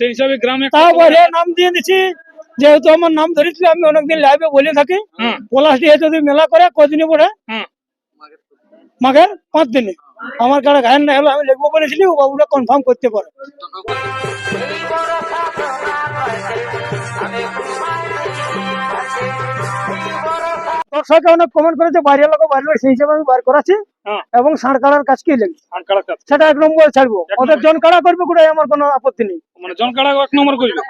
সেই হিসাবে গ্রামে তারপরে নাম দিয়ে দিছি যেহেতু আমার নাম ধরেছিল আমি অনেকদিন লাইভে বলে থাকি। পলাশ দিয়ে যদি মেলা করে কদিনে পরে মাঘের পাঁচ দিনে। আমার কারও গায়ন না হলো আমি লিখব বলেছিলি বাবুরা কনফার্ম করতে পারে। অনেক কমেন্ট করেছে বাইরে লোক বাইরের সেই হিসাবে আমি বার করাচ্ছি। হ্যাঁ। এবং ষাঁড় কাড়ার কাজ কি সেটা এক নম্বর ছাড়বো। ওদের জন কাড়া করবে কোটাই আমার কোনো আপত্তি নেই। মানে জন কাড়া এক নম্বর করবে?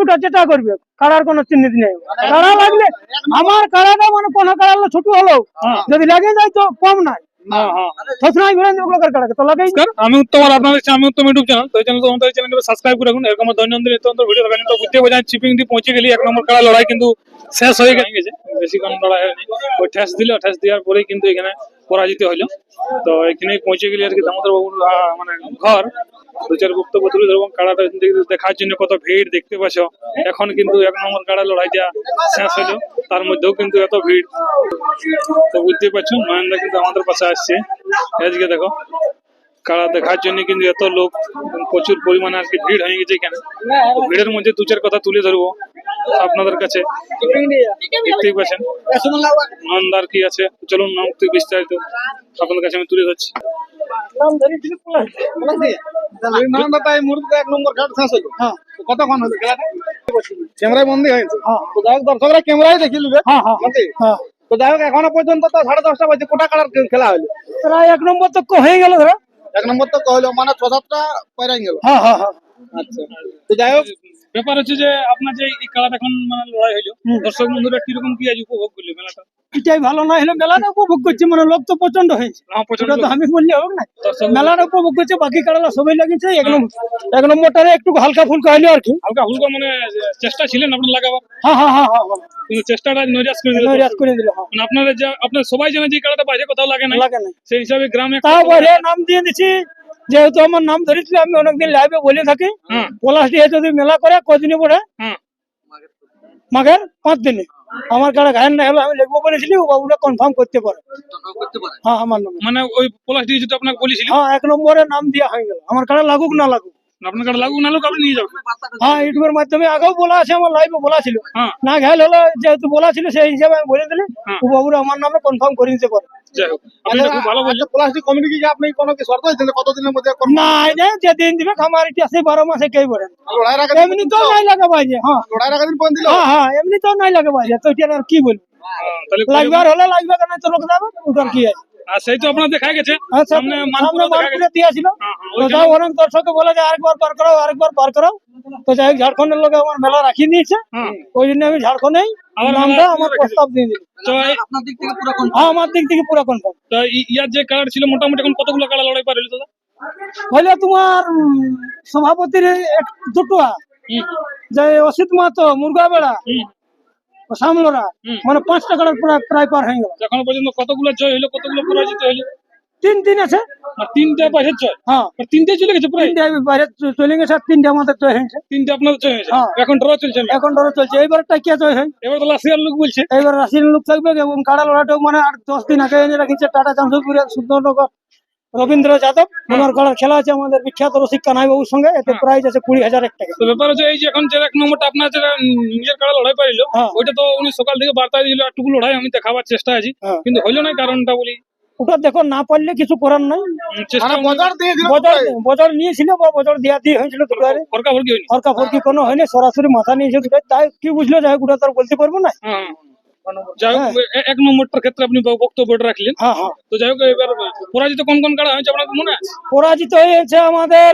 ওটা যেটা করবে কাড়ার কোনো চিহ্নিত নেই। কাড়া লাগলে আমার কাড়াটা মানে কোনো কাড়া ছোট হলো। যদি লাগে যায় তো কম নাই। সবসময় দেবো তো লাগাই নমস্কার আমি উত্তম আর আপনাদের আমি উত্তম ইউটিউব চ্যানেল তো এই চ্যানেল তো আমাদের চ্যানেলকে সাবস্ক্রাইব করে রাখুন। এরকম দৈনন্দিন ভিডিও তো বুঝতে চিপিং দিয়ে পৌঁছে গেলি এক নম্বর লড়াই কিন্তু শেষ হয়ে গেছে। বেশিক্ষণ লড়াই হয়নি। ওই ঠেস দিল ঠেস দেওয়ার পরেই কিন্তু এখানে পরাজিত হইল তো এখানে পৌঁছে গেলি আর কি দামোদর বাবুর মানে ঘর। দু চার বক্তব্য তুলে ধরবো। কাড়াটা দেখার জন্য কত ভিড় দেখতে পাচ্ছ। এখন কিন্তু এক নম্বর কাড়া লড়াইটা শেষ হলো, তার মধ্যেও কিন্তু এত ভিড়। তো বুঝতে পারছ, মহেন্দ্র কিন্তু আমাদের পাশে আসছে। আজকে দেখো কাড়া দেখার জন্য কিন্তু এত লোক প্রচুর পরিমাণে আর কি ভিড় হয়ে গেছে তো ভিড়ের মধ্যে দু চার কথা তুলে ধরবো আপনাদের কাছে। দেখতেই পাচ্ছেন নন্দার কি আছে। চলুন নাম বিস্তারিত আপনাদের কাছে আমি তুলে ধরছি। নাম ধরেছিল মুহূর্তে এক নম্বর কার্ড শেষ হলো হ্যাঁ কতক্ষণ হলো ক্যামেরায় বন্দি হয়েছে হ্যাঁ তো যাই হোক দর্শকরা ক্যামেরায় দেখি লিবে হ্যাঁ হ্যাঁ হ্যাঁ তো যাই হোক এখনও পর্যন্ত তো সাড়ে দশটা বাজে কোটা কালার খেলা হলো প্রায় এক নম্বর তো হয়ে গেল ধরো এক নম্বর তো কহলো মানে ছ সাতটা গেল হ্যাঁ হ্যাঁ হ্যাঁ আচ্ছা তো যাই হোক ব্যাপার হচ্ছে যে আপনার যে এই কালার এখন মানে লড়াই হইল দর্শক বন্ধুরা কীরকম কি আজ উপভোগ করল মেলাটা? এটাই ভালো না হলে মেলাটা উপভোগ করছে মানে লোক তো প্রচণ্ড হয়েছে। ওটা তো আমি বললে হোক না। মেলাটা উপভোগ করছে বাকি কাড়ালা সবাই লাগিয়েছে এক নম্বর। এক নম্বরটারে একটু হালকা ফুলকা হইল আর কি। হালকা হুলকা মানে চেষ্টা ছিলেন আপনার লাগাবার? হ্যাঁ হ্যাঁ হ্যাঁ হ্যাঁ হ্যাঁ। কিন্তু চেষ্টাটা নৈরাশ করে দিল। নৈরাশ করে দিল হ্যাঁ। মানে আপনারা যে আপনার সবাই জানে যে বাইরে কোথাও লাগে না লাগে না সেই হিসাবে গ্রামে নাম দিয়ে দিছি যেহেতু আমার নাম ধরেছিল আমি অনেকদিন লাইভে বলে থাকি। হ্যাঁ। পলাশ দিয়ে যদি মেলা করে কদিনে পরে? হ্যাঁ। মাঘের পাঁচ দিনে। আমার কারও গায়ের না হলো আমি লিখব বলেছিলি ও বাবুটা কনফার্ম করতে পারে। হ্যাঁ আমার নাম। মানে ওই পলাশ দিয়ে যেটা আপনাকে বলেছিলি? হ্যাঁ এক নম্বরে নাম দেওয়া হয়ে গেল। আমার কারও লাগুক না লাগুক। আপনার কাছে লাগুক না লাগুক আপনি নিয়ে যাবেন হ্যাঁ ইউটিউবের মাধ্যমে আগেও বলা আছে আমার লাইভে বলা ছিল। হ্যাঁ। না ঘায়ল হলো যেহেতু বলা ছিল সেই হিসাবে আমি বলে দিলি হ্যাঁ। বাবুরা আমার নামে কনফার্ম করে পারে। আচ্ছা কি কি দিবে আছে বারো মাসে বলে রাখা এমনি তো নাই লাগে বাইরে হ্যাঁ। হ্যাঁ হ্যাঁ এমনি তো নাই লাগে বাইরে তো কি বলব? লাগবে আর হলে লাগবে কেন তো লোক যাবে ওটার কি আছে? আর সেই তো আপনার দেখা গেছে। হ্যাঁ, সামনে মানপুরে দিয়েছিল হ্যাঁ, হ্যাঁ, তো ওইখানে- যাও বলে যে আরেকবার পার করাও আরেকবার পার করাও। তো যাই ঝাড়খণ্ডের লোকে আমার মেলা রাখিয়ে দিয়েছে হ্যাঁ। ওই জন্য আমি ঝাড়খণ্ডেই আমার নামটা আমার প্রস্তাব দিয়ে দিই আমার দিক থেকে পুরো কনফার্ম তো ইয়ার যে কালার ছিল মোটামুটি এখন কতগুলো কালার লড়াই পার হইল দাদা? হইলে তোমার সভাপতির এক দুটো। যে অসিত মাহাতো মুরগা বেড়া। সামলোরা। মানে পাঁচ টাকার প্রায় প্রায় পার হয়ে গেল। এখনও পর্যন্ত কতগুলো জয় হইল কতগুলো পরাজিত হইল? তিন দিন আছে। আর তিনটা জয়? হ্যাঁ। তিনটে চলে গেছে প্রায় তিনটে বাইরে চলে গেছে আর তিনটে আমাদের জয় হয়েছে। তিনটে আপনাদের জয় হয়েছে? হ্যাঁ। এখন ড্র চলছে এখন চলছে। জয় হয়। এবার তো লাসিয়ার লোক বলছে। লোক থাকবে এবং কাড়া লড়াটাও মানে আট দশ দিন আগে এনে রাখিছে। টাটা জামশেদপুরের সুন্দরনগর রবীন্দ্র যাদব আমার কাড়ার খেলা আছে আমাদের বিখ্যাত রসিক কানাই বাবুর সঙ্গে এতে প্রাইজ আছে কুড়ি হাজার এক টাকা। তো ব্যাপার হচ্ছে এই যে এখন যে এক নম্বরটা আপনার যেটা নিজের কাড়া লড়াই পারিল হ্যাঁ। ওইটা তো উনি সকাল থেকে বার্তা দিল একটুকু লড়াই আমি দেখাবার চেষ্টা আছি। হ্যাঁ। কিন্তু হইল না কারণটা বলি। ওটা দেখো না পারলে কিছু করার নাই। চেষ্টা মানে বজার দিয়ে দিল বজর বজর নিয়েছিল বা বজর দিয়া দিয়ে হয়েছিল দুটারে ফরকা ফরকি হয়নি। ফরকা ফরকি কোনো হয়নি সরাসরি মাথা নিয়েছে দুটাই তাই কি বুঝলো যাই হোক ওটা তো আর বলতে পারব না। হ্যাঁ। যাই হোক এক নম্বরটার ক্ষেত্রে আপনি বক্তব্যটা রাখলেন। হ্যাঁ হ্যাঁ। তো যাই হোক এবার পরাজিত কোন কোন কারা হয়েছে আপনার মনে আছে? পরাজিত হয়েছে আমাদের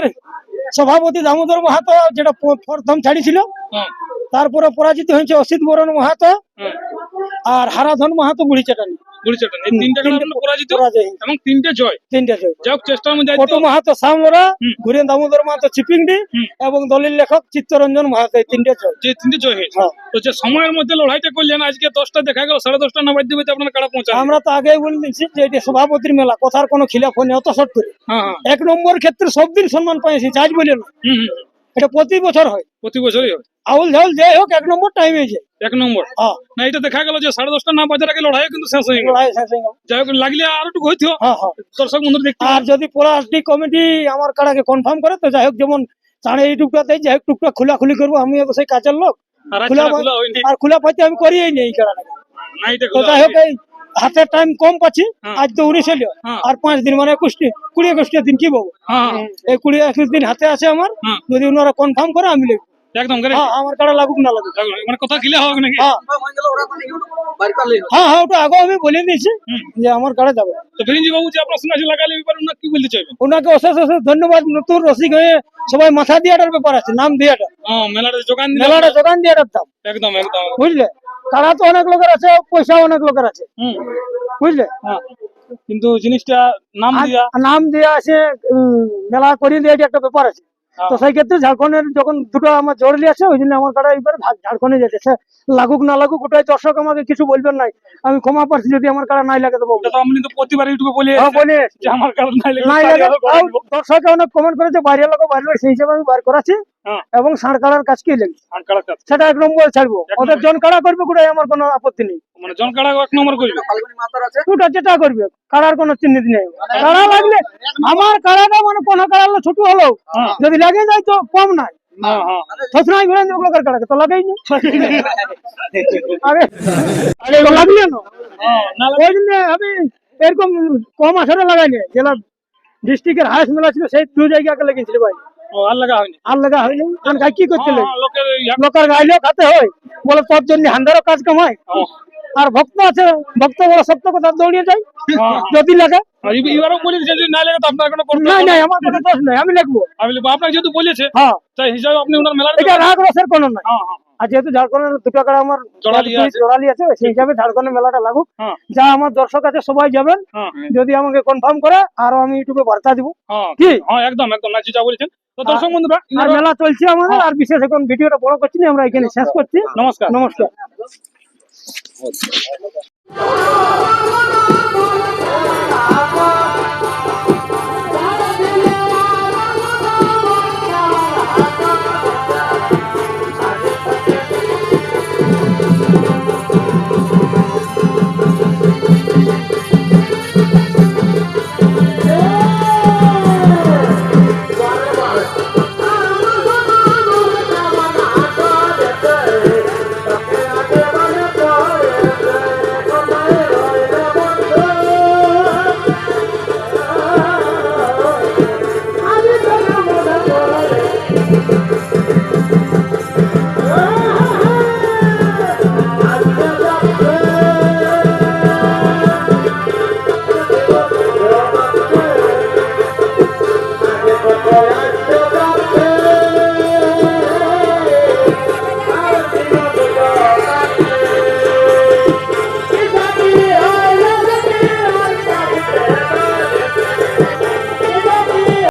সভাপতি দামোদর মাহাতো যেটা প্রথম ছাড়িয়েছিল। হ্যাঁ। তারপরে পরাজিত হয়েছে অসিত বরণ মাহাতো আর হারাধন মাহাতো বুড়ি চাটানি। এই তিনটা পরাজিত পরাজয়। এবং দামোদর মাহাতো চিপিংডি দলিল লেখক চিত্তরঞ্জন মাহাতো তিনটে জয়। যে তিনটে জয় হয়েছে। হ্যাঁ। তো যে সময়ের মধ্যে লড়াইটা করলেন আজকে দশটা দেখা গেল সাড়ে দশটা না বাদ দিবে আপনার কাড়া পৌঁছা আমরা তো আগেই বলে দিচ্ছি যে এটা সভাপতির মেলা কথার কোনো খিলাফ হয়নি অত শর্ট করে। হ্যাঁ হ্যাঁ। এক নম্বর ক্ষেত্রে সব দিন সম্মান পাইছি আজ বলে না। এটা প্রতি বছর হয়। প্রতি বছরই হয়। আউল ঝাউল যাই হোক এক নম্বর টাইমে যায় এক নম্বর। হ্যাঁ। না এটা দেখা গেল যে সাড়ে দশটা না বাজার আগে লড়াই কিন্তু শেষ হয়ে গেল। যাই হোক লাগলে আর একটু হইতো হ্যাঁ। হ্যাঁ দর্শক বন্ধু দেখতে আর যদি পলাশডি কমিটি আমার কাড়াকে কনফার্ম করে তো যাই হোক যেমন তাহলে এই টুকটাতে যাই হোক টুকটা খোলাখুলি করব। আমি সেই কাজের লোক। আর খোলা খোলা হয়নি। আর খোলা পাইতে আমি করিই নেই তো খোলা যাই হোক হাতের টাইম কম পাচ্ছি হ্যাঁ। আজ তো উনিশ হলো হ্যাঁ। আর পাঁচ দিন মানে একুশটি কুড়ি একুশটি দিন কি বলব? হ্যাঁ। এই কুড়ি একুশ দিন হাতে আছে আমার। যদি ওনারা কনফার্ম করে আমি লিখব। একদম আমার কাটা লাগুক না লাগুক। মানে কথা কিলে হবে নাকি? হ্যাঁ। হ্যাঁ হ্যাঁ ওটা আগে আমি বলে দিয়েছি যে আমার কাটা যাবে। তো বিরিঞ্জি বাবু যে আপনার লাগালে ব্যাপারে কি বলতে চাইবেন? ওনাকে অশেষ অশেষ ধন্যবাদ নতুন রসিক হয়ে সবাই মাথা দিয়াটার ব্যাপার আছে নাম দিয়াটা মেলাটা যোগান মেলাটা যোগান দিয়াটার দাম। একদম একদম। বুঝলে? কাড়া তো অনেক লোকের আছে পয়সা অনেক লোকের আছে। হুম। বুঝলে? হ্যাঁ। কিন্তু জিনিসটা নাম দিয়া নাম দেওয়া আছে মেলা করিয়ে দিয়ে একটা ব্যাপার আছে। তো সেই ক্ষেত্রে ঝাড়খণ্ডের যখন দুটো আমার জড়লি আছে ওই জন্য আমার কাটা ভাগ- ঝাড়খণ্ডে যেতে সে লাগুক না লাগুক ওটাই দর্শক আমাকে কিছু বলবেন নাই। আমি ক্ষমা পাচ্ছি যদি আমার কাটা নাই লাগে দেবো ওটা তো প্রতিবার ইউটিউবে বলে হ্যাঁ, বলে আমার নাই লেগে দর্শকে অনেক কমেন্ট করেছে বাইরের লোক বাইরে সেই হিসাবে আমি বার করাচ্ছি। হ্যাঁ। এবং ষাঁড় কাড়ার কাজকেই লেগেছে? কাজ। সেটা এক নম্বর ছাড়বো। ওদের। জন কাড়া করবে কোটাই আমার কোনো আপত্তি নেই। মানে জন কাড়া এক নম্বর করবে। ওটা যেটা করবে কাড়ার কোনো চিহ্নিত নেই। কাড়া লাগলে আমার কাড়াটা মানে কোনো কাড়া ছোট হলো হ্যাঁ। যদি লাগে যায় তো কম নাই। হ্যাঁ হ্যাঁ। সবসময় ঘুরে লোকের কাড়াকে তো লাগাই নি আরে আরে লাগলে না। হ্যাঁ ওই জন্য আমি এরকম কম আসরে লাগাই নি। জেলা ডিস্ট্রিক্টের হাইস্ট মেলা ছিল সেই দু জায়গাকে লেগেছিল ভাই। আর লাগা হয়নি? আর লাগা হয়নি। কারণ কি করতে হ্যাঁ, হ্যাঁ, লোকের গাইলেও খাতে হয়। বলে তোর জন্য হান্দারও কাজ কামায়। হ্যাঁ, আর ভক্ত আছে ভক্ত বড় সত্য কথা দৌড়িয়ে যায় হ্যাঁ। যদি লাগে। এবারও বলে যদি না লাগে তো আপনার কোনো করতে না। আমার কোনো দোষ নাই আমি লিখব। আমি আপনাকে যেহেতু বলেছে হ্যাঁ। তাই হিসাবে আপনি ওনার মেলার এটা রাগ রসের কোনো নাই। হ্যাঁ হ্যাঁ আর যেহেতু ঝাড়খণ্ডের দুটো আমার জোড়ালি আছে। সেই হিসাবে ঝাড়খণ্ডের মেলাটা লাগুক। যা আমার দর্শক আছে সবাই যাবেন। যদি আমাকে কনফার্ম করে আরও আমি ইউটিউবে বার্তা দিব। কি? হ্যাঁ একদম একদম বলেছেন। তো দর্শক বন্ধুরা আর মেলা চলছে আমাদের আর বিশেষ এখন ভিডিওটা বড় করছি না আমরা এখানে শেষ করছি। নমস্কার। নমস্কার। Вот. Да, да, да.